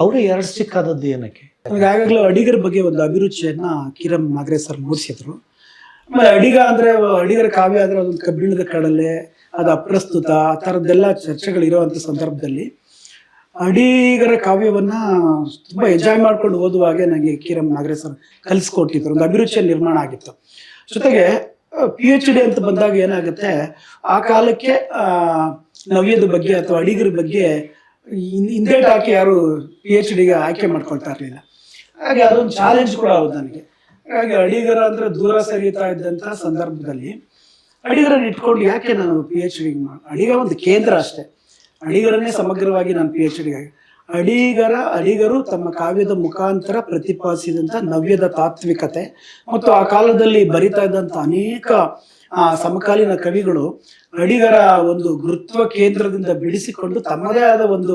ಅವರೇ ಎರಡು ಸಿಕ್ಕಾದದ್ದು ಏನಕ್ಕೆ? ಆಗಾಗಲೇ ಅಡಿಗರ ಬಗ್ಗೆ ಒಂದು ಅಭಿರುಚಿಯನ್ನ ಕಿರಂ ನಾಗರೇ ಸರ್ ಮೂಡಿಸಿದ್ರು. ಆಮೇಲೆ ಅಡಿಗ ಅಂದ್ರೆ, ಅಡಿಗರ ಕಾವ್ಯ ಅಂದ್ರೆ ಅದೊಂದು ಕಬ್ಬಿಣದ ಕಡಲೆ, ಅದು ಅಪ್ರಸ್ತುತ, ಆ ಥರದ್ದೆಲ್ಲ ಇರುವಂತ ಸಂದರ್ಭದಲ್ಲಿ ಅಡಿಗರ ಕಾವ್ಯವನ್ನ ತುಂಬಾ ಎಂಜಾಯ್ ಮಾಡ್ಕೊಂಡು ಓದುವಾಗೆ ನನಗೆ ಕಿರಣ್ ನಾಗರೇ ಸರ್ ಕಲಿಸ್ಕೊಟ್ಟಿದ್ರು. ಒಂದು ಅಭಿರುಚಿಯ ನಿರ್ಮಾಣ ಆಗಿತ್ತು. ಜೊತೆಗೆ ಪಿ ಎಚ್ ಡಿ ಅಂತ ಬಂದಾಗ ಏನಾಗುತ್ತೆ, ಆ ಕಾಲಕ್ಕೆ ನವ್ಯದ ಬಗ್ಗೆ ಅಥವಾ ಅಡಿಗರ ಬಗ್ಗೆ ಹಿಂದೇಟ್ ಹಾಕಿ ಯಾರು ಪಿ ಎಚ್ ಡಿಗೆ ಆಯ್ಕೆ ಮಾಡ್ಕೊಳ್ತಾ ಇರಲಿಲ್ಲ. ಹಾಗೆ ಅದೊಂದು ಚಾಲೆಂಜ್ ಕೂಡ ಹೌದು ನನಗೆ. ಹಾಗೆ ಅಡಿಗರ ಅಂದರೆ ದೂರ ಸರಿತಾ ಇದ್ದಂಥ ಸಂದರ್ಭದಲ್ಲಿ ಅಡಿಗರನ್ನ ಇಟ್ಕೊಂಡು ಯಾಕೆ ನಾನು ಪಿ ಎಚ್ ಡಿ ಅಡಿಗ ಒಂದು ಕೇಂದ್ರ ಅಷ್ಟೇ. ಅಡಿಗರನ್ನೇ ಸಮಗ್ರವಾಗಿ ನಾನು ಪಿ ಎಚ್ ಡಿಗಾಗಿ ಅಡಿಗರ ಅಡಿಗರು ತಮ್ಮ ಕಾವ್ಯದ ಮುಖಾಂತರ ಪ್ರತಿಪಾದಿಸಿದಂಥ ನವ್ಯದ ತಾತ್ವಿಕತೆ ಮತ್ತು ಆ ಕಾಲದಲ್ಲಿ ಬರಿತಾ ಇದ್ದಂಥ ಅನೇಕ ಆ, ಸಮಕಾಲೀನ ಕವಿಗಳು ಅಡಿಗರ ಒಂದು ಗುರುತ್ವ ಕೇಂದ್ರದಿಂದ ಬಿಡಿಸಿಕೊಂಡು ತಮ್ಮದೇ ಆದ ಒಂದು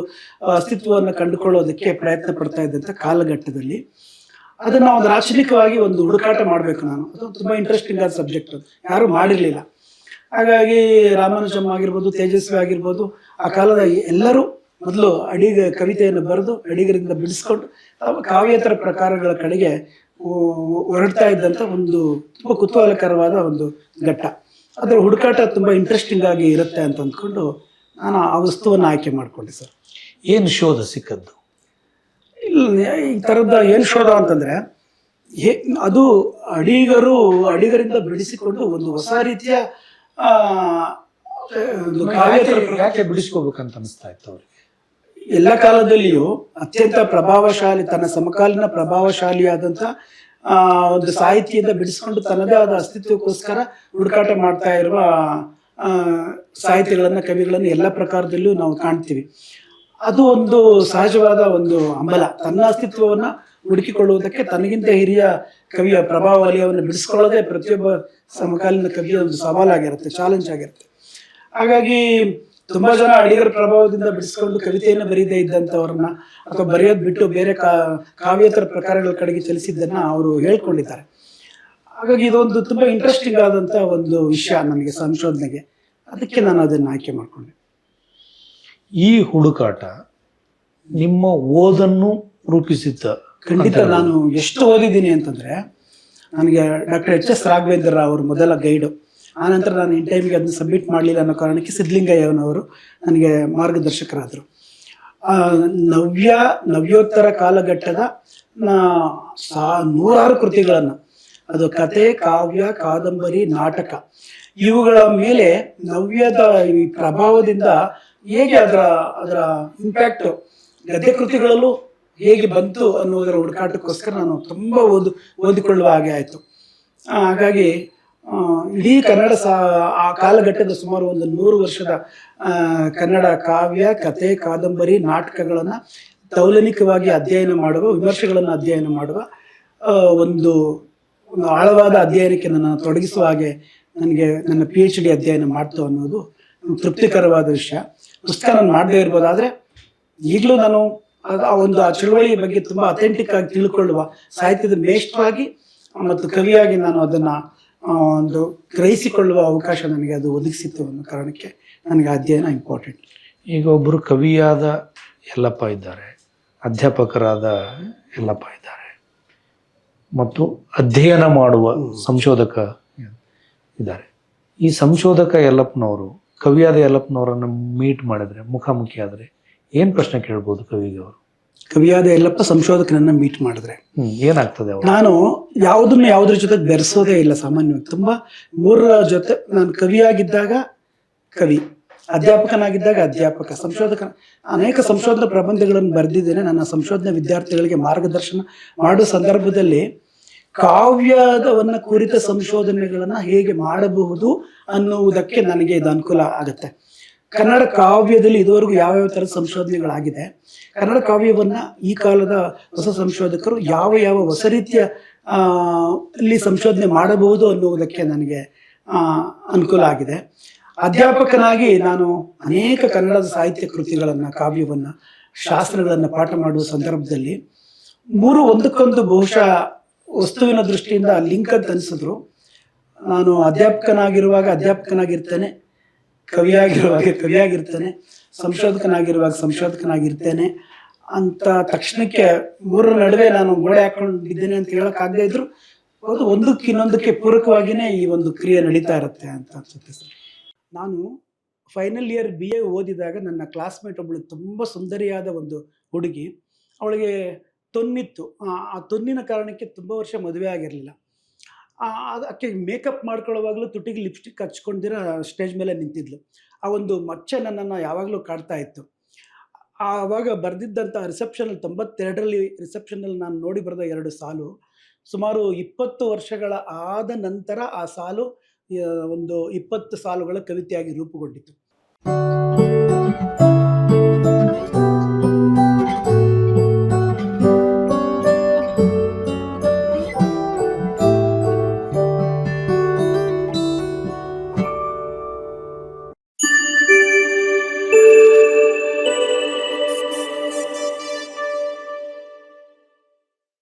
ಅಸ್ತಿತ್ವವನ್ನು ಕಂಡುಕೊಳ್ಳೋದಕ್ಕೆ ಪ್ರಯತ್ನ ಪಡ್ತಾ ಇದ್ದಂಥ ಕಾಲಘಟ್ಟದಲ್ಲಿ ಅದನ್ನ ಒಂದು ರಾಚನಿಕವಾಗಿ ಒಂದು ಹುಡುಕಾಟ ಮಾಡಬೇಕು ನಾನು. ಅದು ತುಂಬಾ ಇಂಟ್ರೆಸ್ಟಿಂಗ್ ಆದ ಸಬ್ಜೆಕ್ಟ್ ಯಾರು ಮಾಡಿರಲಿಲ್ಲ. ಹಾಗಾಗಿ ರಾಮಾನುಜಮ್ ಆಗಿರ್ಬೋದು ತೇಜಸ್ವಿ ಆಗಿರ್ಬೋದು ಆ ಕಾಲದ ಎಲ್ಲರೂ ಮೊದಲು ಅಡಿಗ ಕವಿತೆಯನ್ನು ಬರೆದು ಅಡಿಗರಿಂದ ಬಿಡಿಸ್ಕೊಂಡು ತಮ್ಮ ಕಾವ್ಯೇತರ ಪ್ರಕಾರಗಳ ಕಡೆಗೆ ಹೊರಡ್ತಾ ಇದ್ದಂಥ ಒಂದು ತುಂಬ ಕುತೂಹಲಕರವಾದ ಒಂದು ಘಟ್ಟ. ಅದರ ಹುಡುಕಾಟ ತುಂಬ ಇಂಟ್ರೆಸ್ಟಿಂಗ್ ಆಗಿ ಇರುತ್ತೆ ಅಂತ ಅಂದ್ಕೊಂಡು ನಾನು ಆ ವಸ್ತುವನ್ನು ಆಯ್ಕೆ ಮಾಡಿಕೊಂಡೆ ಸರ್. ಏನು ಶೋಧ ಸಿಕ್ಕದ್ದು? ಇಲ್ಲ ಈ ಥರದ ಏನು ಶೋಧ ಅಂತಂದರೆ ಹೇ ಅದು ಅಡಿಗರು ಅಡಿಗರಿಂದ ಬಿಡಿಸಿಕೊಂಡು ಒಂದು ಹೊಸ ರೀತಿಯ ಯಾಕೆ ಬಿಡಿಸ್ಕೋಬೇಕಂತ ಅನಿಸ್ತಾ ಇತ್ತು ಅವ್ರಿಗೆ? ಎಲ್ಲ ಕಾಲದಲ್ಲಿಯೂ ಅತ್ಯಂತ ಪ್ರಭಾವಶಾಲಿ, ತನ್ನ ಸಮಕಾಲೀನ ಪ್ರಭಾವಶಾಲಿಯಾದಂಥ ಒಂದು ಸಾಹಿತ್ಯದಿಂದ ಬಿಡಿಸ್ಕೊಂಡು ತನ್ನದೇ ಆದ ಅಸ್ತಿತ್ವಕ್ಕೋಸ್ಕರ ಹುಡುಕಾಟ ಮಾಡ್ತಾ ಇರುವ ಸಾಹಿತ್ಯಗಳನ್ನು, ಕವಿಗಳನ್ನು ಎಲ್ಲ ಪ್ರಕಾರದಲ್ಲೂ ನಾವು ಕಾಣ್ತೀವಿ. ಅದು ಒಂದು ಸಹಜವಾದ ಒಂದು ಅಂಬಲ ತನ್ನ ಅಸ್ತಿತ್ವವನ್ನು ಹುಡುಕಿಕೊಳ್ಳುವುದಕ್ಕೆ ತನಗಿಂತ ಹಿರಿಯ ಕವಿಯ ಪ್ರಭಾವ ವಲಯವನ್ನು ಬಿಡಿಸ್ಕೊಳ್ಳೋದೇ ಪ್ರತಿಯೊಬ್ಬ ಸಮಕಾಲೀನ ಕವಿಯ ಒಂದು ಸವಾಲಾಗಿರುತ್ತೆ ಚಾಲೆಂಜ್ ಆಗಿರುತ್ತೆ. ಹಾಗಾಗಿ ತುಂಬಾ ಜನ ಅಡಿಗರ ಪ್ರಭಾವದಿಂದ ಬಿಡಿಸ್ಕೊಂಡು ಕವಿತೆಯನ್ನು ಬರೀದೇ ಇದ್ದಂಥವ್ರನ್ನ ಅಥವಾ ಬರೆಯೋದು ಬಿಟ್ಟು ಬೇರೆ ಕಾ ಕಾವ್ಯೇತರ ಪ್ರಕಾರಗಳ ಕಡೆಗೆ ಚಲಿಸಿದ್ದನ್ನ ಅವರು ಹೇಳ್ಕೊಂಡಿದ್ದಾರೆ. ಹಾಗಾಗಿ ಇದೊಂದು ತುಂಬಾ ಇಂಟ್ರೆಸ್ಟಿಂಗ್ ಆದಂತ ಒಂದು ವಿಷಯ ನನಗೆ ಸಂಶೋಧನೆಗೆ. ಅದಕ್ಕೆ ನಾನು ಅದನ್ನ ಆಯ್ಕೆ ಮಾಡಿಕೊಂಡೆ. ಈ ಹುಡುಕಾಟ ನಿಮ್ಮ ಓದನ್ನು ರೂಪಿಸಿದ್ದ ಖಂಡಿತ ನಾನು ಎಷ್ಟು ಓದಿದ್ದೀನಿ ಅಂತಂದ್ರೆ ನನಗೆ ಡಾಕ್ಟರ್ ಎಚ್ ಎಸ್ ರಾಘವೇಂದ್ರ ಅವರು ಮೊದಲ ಗೈಡು. ಆನಂತರ ನಾನು ಇನ್ ಟೈಮಿಗೆ ಅದನ್ನ ಸಬ್ಮಿಟ್ ಮಾಡಲಿಲ್ಲ ಅನ್ನೋ ಕಾರಣಕ್ಕೆ ಸಿದ್ಧಲಿಂಗಯ್ಯನವರು ನನಗೆ ಮಾರ್ಗದರ್ಶಕರಾದರು. ನವ್ಯ, ನವ್ಯೋತ್ತರ ಕಾಲಘಟ್ಟದ ಸಾ, ನೂರಾರು ಕೃತಿಗಳನ್ನು. ಅದು ಕತೆ, ಕಾವ್ಯ, ಕಾದಂಬರಿ, ನಾಟಕ. ಇವುಗಳ ಮೇಲೆ ನವ್ಯದ ಈ ಪ್ರಭಾವದಿಂದ ಹೇಗೆ ಅದರ ಅದರ ಇಂಪ್ಯಾಕ್ಟ್ ಗದ್ಯ ಕೃತಿಗಳಲ್ಲೂ ಹೇಗೆ ಬಂತು ಅನ್ನೋದರ ಹುಡುಕಾಟಕ್ಕೋಸ್ಕರ ನಾನು ತುಂಬ ಓದು, ಓದಿಕೊಳ್ಳುವ ಹಾಗೆ ಆಯಿತು. ಹಾಗಾಗಿ ಇಡೀ ಕನ್ನಡ ಸಾ ಆ ಕಾಲಘಟ್ಟದ ಸುಮಾರು ಒಂದು ನೂರು ವರ್ಷದ ಕನ್ನಡ ಕಾವ್ಯ ಕತೆ ಕಾದಂಬರಿ ನಾಟಕಗಳನ್ನು ತೌಲನಿಕವಾಗಿ ಅಧ್ಯಯನ ಮಾಡುವ ವಿಮರ್ಶೆಗಳನ್ನು ಅಧ್ಯಯನ ಮಾಡುವ ಒಂದು ಒಂದು ಆಳವಾದ ಅಧ್ಯಯನಕ್ಕೆ ನನ್ನ ತೊಡಗಿಸುವ ಹಾಗೆ ನನಗೆ ನನ್ನ ಪಿ ಎಚ್ ಡಿ ಅಧ್ಯಯನ ಮಾಡ್ತು ಅನ್ನೋದು ತೃಪ್ತಿಕರವಾದ ವಿಷಯ. ಪುಸ್ತಕ ನಾನು ಮಾಡದೇ ಇರ್ಬೋದು ಆದರೆ ಈಗಲೂ ನಾನು ಆ ಒಂದು ಆ ಚಳುವಳಿಯ ಬಗ್ಗೆ ತುಂಬ ಅಥೆಂಟಿಕ್ ಆಗಿ ತಿಳ್ಕೊಳ್ಳುವ ಸಾಹಿತ್ಯದ ಮೇಷ್ಟವಾಗಿ ಮತ್ತು ಕವಿಯಾಗಿ ನಾನು ಅದನ್ನು ಒಂದು ಗ್ರಹಿಸಿಕೊಳ್ಳುವ ಅವಕಾಶ ನನಗೆ ಅದು ಒದಗಿಸಿತ್ತು ಅನ್ನೋ ಕಾರಣಕ್ಕೆ ನನಗೆ ಅಧ್ಯಯನ ಇಂಪಾರ್ಟೆಂಟ್ ಈಗ ಒಬ್ಬರು ಕವಿಯಾದ ಯಲ್ಲಪ್ಪ ಇದ್ದಾರೆ, ಅಧ್ಯಾಪಕರಾದ ಯಲ್ಲಪ್ಪ ಇದ್ದಾರೆ, ಮತ್ತು ಅಧ್ಯಯನ ಮಾಡುವ ಸಂಶೋಧಕ ಇದ್ದಾರೆ. ಈ ಸಂಶೋಧಕ ಯಲ್ಲಪ್ಪನವರು, ಕವಿಯಾದ ಯಲ್ಲಪ್ಪನವರನ್ನು ಮೀಟ್ ಮಾಡಿದ್ರೆ ಮುಖಾಮುಖಿ ಆದರೆ ಏನು ಪ್ರಶ್ನೆ ಕೇಳ್ಬೋದು ಕವಿಗೆ ಅವರು? ಕವಿಯಾದ ಎಲ್ಲಪ್ಪ ಸಂಶೋಧಕನನ್ನ ಮೀಟ್ ಮಾಡಿದ್ರೆ. ಏನಾಗ್ತದೆ ನಾನು ಯಾವುದನ್ನು ಯಾವುದ್ರ ಜೊತೆ ಬೆರೆಸೋದೇ ಇಲ್ಲ ಸಾಮಾನ್ಯವಾಗಿ. ತುಂಬಾ ಮೂರರ ಜೊತೆ ನಾನು ಕವಿಯಾಗಿದ್ದಾಗ ಕವಿ ಅಧ್ಯಾಪಕನಾಗಿದ್ದಾಗ ಅಧ್ಯಾಪಕ ಸಂಶೋಧಕ ಅನೇಕ ಸಂಶೋಧನಾ ಪ್ರಬಂಧಗಳನ್ನು ಬರೆದಿದ್ದೇನೆ. ನನ್ನ ಸಂಶೋಧನಾ ವಿದ್ಯಾರ್ಥಿಗಳಿಗೆ ಮಾರ್ಗದರ್ಶನ ಮಾಡುವ ಸಂದರ್ಭದಲ್ಲಿ ಕಾವ್ಯದವನ್ನ ಕುರಿತ ಸಂಶೋಧನೆಗಳನ್ನ ಹೇಗೆ ಮಾಡಬಹುದು ಅನ್ನುವುದಕ್ಕೆ ನನಗೆ ಇದು ಅನುಕೂಲ ಆಗುತ್ತೆ. ಕನ್ನಡ ಕಾವ್ಯದಲ್ಲಿ ಇದುವರೆಗೂ ಯಾವ್ಯಾವ ಥರದ ಸಂಶೋಧನೆಗಳಾಗಿದೆ? ಕನ್ನಡ ಕಾವ್ಯವನ್ನ ಈ ಕಾಲದ ಹೊಸ ಸಂಶೋಧಕರು ಯಾವ ಯಾವ ಹೊಸ ರೀತಿಯ ಅಲ್ಲಿ ಸಂಶೋಧನೆ ಮಾಡಬಹುದು ಅನ್ನುವುದಕ್ಕೆ ನನಗೆ ಅನುಕೂಲ ಆಗಿದೆ. ಅಧ್ಯಾಪಕನಾಗಿ ನಾನು ಅನೇಕ ಕನ್ನಡದ ಸಾಹಿತ್ಯ ಕೃತಿಗಳನ್ನು, ಕಾವ್ಯವನ್ನು, ಶಾಸ್ತ್ರಗಳನ್ನು ಪಾಠ ಮಾಡುವ ಸಂದರ್ಭದಲ್ಲಿ ಮೂರು ಒಂದಕ್ಕೊಂದು ಬಹುಶಃ ವಸ್ತುವಿನ ದೃಷ್ಟಿಯಿಂದ ಲಿಂಕ್ ಅಂತ ಅನಿಸಿದ್ರು. ನಾನು ಅಧ್ಯಾಪಕನಾಗಿರುವಾಗ ಅಧ್ಯಾಪಕನಾಗಿರ್ತೇನೆ, ಕವಿಯಾಗಿರುವಾಗ ಕವಿಯಾಗಿರ್ತೇನೆ. ಸಂಶೋಧಕನಾಗಿರುವಾಗ ಸಂಶೋಧಕನಾಗಿರ್ತೇನೆ ಅಂತ ತಕ್ಷಣಕ್ಕೆ ಮೂರರ ನಡುವೆ ನಾನು ಗೋಡೆ ಹಾಕೊಂಡಿದ್ದೇನೆ ಅಂತ ಹೇಳೋಕ್ಕಾಗದೇ ಇದ್ರು ಅದು ಒಂದಕ್ಕೆ ಇನ್ನೊಂದಕ್ಕೆ ಪೂರಕವಾಗಿಯೇ ಈ ಒಂದು ಕ್ರಿಯೆ ನಡೀತಾ ಇರುತ್ತೆ ಅಂತ ಅನ್ಸುತ್ತೆ ಸರ್. ನಾನು ಫೈನಲ್ ಇಯರ್ ಬಿ ಎ ಓದಿದಾಗ ನನ್ನ ಕ್ಲಾಸ್ಮೇಟ್ ಒಬ್ಬಳು ತುಂಬ ಸುಂದರಿಯಾದ ಒಂದು ಹುಡುಗಿ. ಅವಳಿಗೆ ತೊನ್ನಿತ್ತು. ಆ ತೊನ್ನಿನ ಕಾರಣಕ್ಕೆ ತುಂಬ ವರ್ಷ ಮದುವೆ ಆಗಿರಲಿಲ್ಲ. ಅದಕ್ಕೆ ಮೇಕಪ್ ಮಾಡ್ಕೊಳ್ಳೋವಾಗಲೂ ತುಟಿಗೆ ಲಿಪ್ಸ್ಟಿಕ್ ಹಚ್ಕೊಂಡಿರೋ ಸ್ಟೇಜ್ ಮೇಲೆ ನಿಂತಿದ್ಲು. ಆ ಒಂದು ಮಚ್ಚೆ ನನ್ನನ್ನು ಯಾವಾಗಲೂ ಕಾಡ್ತಾ ಇತ್ತು. ಆವಾಗ ಬರೆದಿದ್ದಂಥ ರಿಸೆಪ್ಷನಲ್ಲಿ ತೊಂಬತ್ತೆರಡರಲ್ಲಿ ರಿಸೆಪ್ಷನಲ್ಲಿ ನಾನು ನೋಡಿ ಬರೆದ ಎರಡು ಸಾಲು, ಸುಮಾರು ಇಪ್ಪತ್ತು ವರ್ಷಗಳ ಆದ ನಂತರ ಆ ಸಾಲು ಒಂದು ಇಪ್ಪತ್ತು ಸಾಲುಗಳ ಕವಿತೆಯಾಗಿ ರೂಪುಗೊಂಡಿತು.